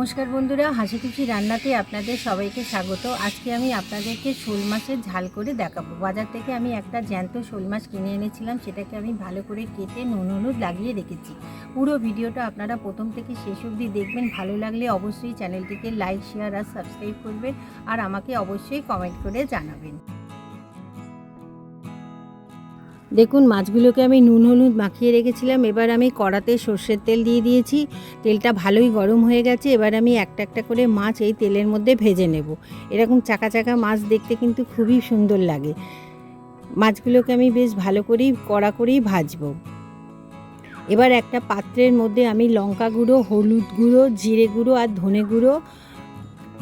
নমস্কার বন্ধুরা, হাসি খুশি রান্নাতে আপনাদের সবাইকে স্বাগত। আজকে আমি আপনাদেরকে শোল মাছের ঝাল করে দেখাবো। বাজার থেকে আমি একটা জ্যান্ত শোল মাছ কিনে এনেছিলাম, সেটাকে আমি ভালো করে কেটে নুন, হলুদ লাগিয়ে রেখেছি। পুরো ভিডিওটা আপনারা প্রথম থেকে শেষ অবধি দেখবেন। ভালো লাগলে অবশ্যই চ্যানেলটিকে লাইক, শেয়ার আর সাবস্ক্রাইব করবেন, আর আমাকে অবশ্যই কমেন্ট করে জানাবেন। দেখুন, মাছগুলোকে আমি নুন, হলুদ মাখিয়ে রেখেছিলাম। এবার আমি কড়াতে সর্ষের তেল দিয়ে দিয়েছি। তেলটা ভালোই গরম হয়ে গেছে। এবার আমি একটা একটা করে মাছ এই তেলের মধ্যে ভেজে নেব। এরকম চাকা চাকা মাছ দেখতে কিন্তু খুবই সুন্দর লাগে। মাছগুলোকে আমি বেশ ভালো করেই, কড়া করেই ভাজবো। এবার একটা পাত্রের মধ্যে আমি লঙ্কা গুঁড়ো, হলুদ গুঁড়ো, জিরে গুঁড়ো আর ধনে গুঁড়ো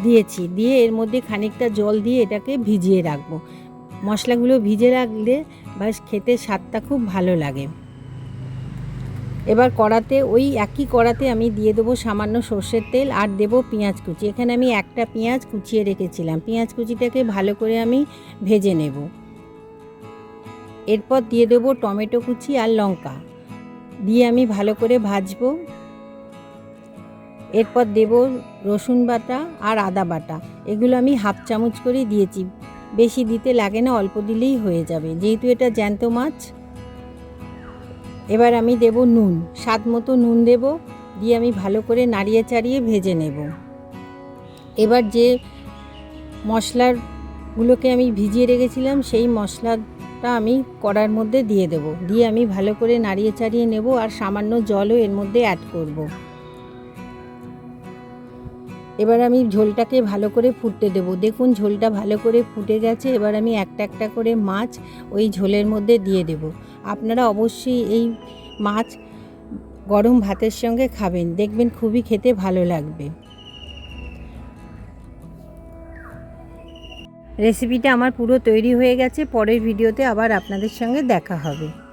দিয়েছি। দিয়ে এর মধ্যে খানিকটা জল দিয়ে এটাকে ভিজিয়ে রাখব। মশলাগুলো ভিজে রাখলে বাস খেতে স্বাদটা খুব ভালো লাগে। এবার কড়াতে, ওই একই কড়াতে আমি দিয়ে দেবো সামান্য সর্ষের তেল আর দেবো পেঁয়াজ কুচি। এখানে আমি একটা পেঁয়াজ কুচিয়ে রেখেছিলাম। পেঁয়াজ কুচিটাকে ভালো করে আমি ভেজে নেব। এরপর দিয়ে দেবো টমেটো কুচি আর লঙ্কা। দিয়ে আমি ভালো করে ভাজবো। এরপর দেব রসুন বাটা আর আদা বাটা। এগুলো আমি হাফ চামচ করেই দিয়েছি। বেশি দিতে লাগে না, অল্প দিলেই হয়ে যাবে। যেহেতু এটা জ্যান্ত মাছ, এবার আমি দেব নুন। স্বাদ মতো নুন দেব, দিয়ে আমি ভালো করে নাড়িয়ে চাড়িয়ে ভেজে নেব। এবার যে মশলাগুলোকে আমি ভিজিয়ে রেখেছিলাম, সেই মশলাটা আমি কড়ার মধ্যে দিয়ে দেব। দিয়ে আমি ভালো করে নাড়িয়ে চাড়িয়ে নেব, আর সামান্য জলও এর মধ্যে অ্যাড করব। এবার আমি ঝোলটাকে ভালো করে ফুটতে দেবো। দেখুন, ঝোলটা ভালো করে ফুটে গেছে। এবার আমি একটা একটা করে মাছ ওই ঝোলের মধ্যে দিয়ে দেব। আপনারা অবশ্যই এই মাছ গরম ভাতের সঙ্গে খাবেন। দেখবেন খুবই খেতে ভালো লাগবে। রেসিপিটা আমার পুরো তৈরি হয়ে গেছে। পরের ভিডিওতে আবার আপনাদের সঙ্গে দেখা হবে।